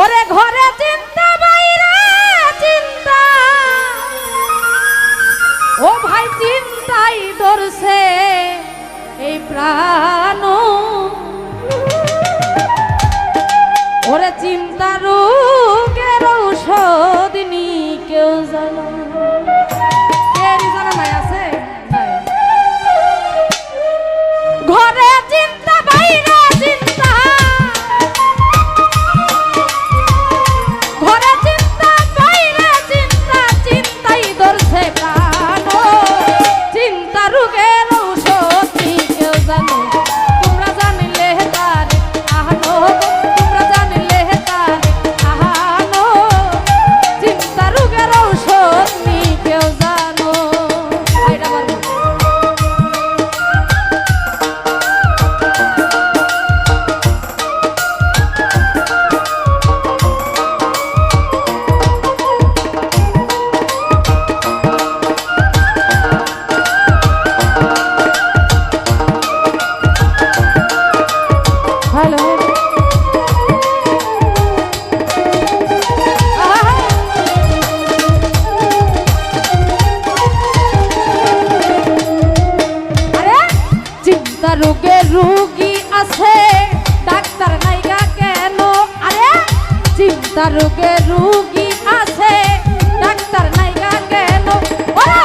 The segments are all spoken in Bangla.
ওরে ঘরে চিন্তা বাইরে চিন্তা। ও ভাই চিন্তাই ধরছে এই প্রাণ তা রোগে রুগী আছে? ডাক্তার নাইগা কেন? আরে চিন্তা রোগে রুগী আছে। ডাক্তার নাইগা কেন? ওরা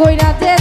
কইরা যে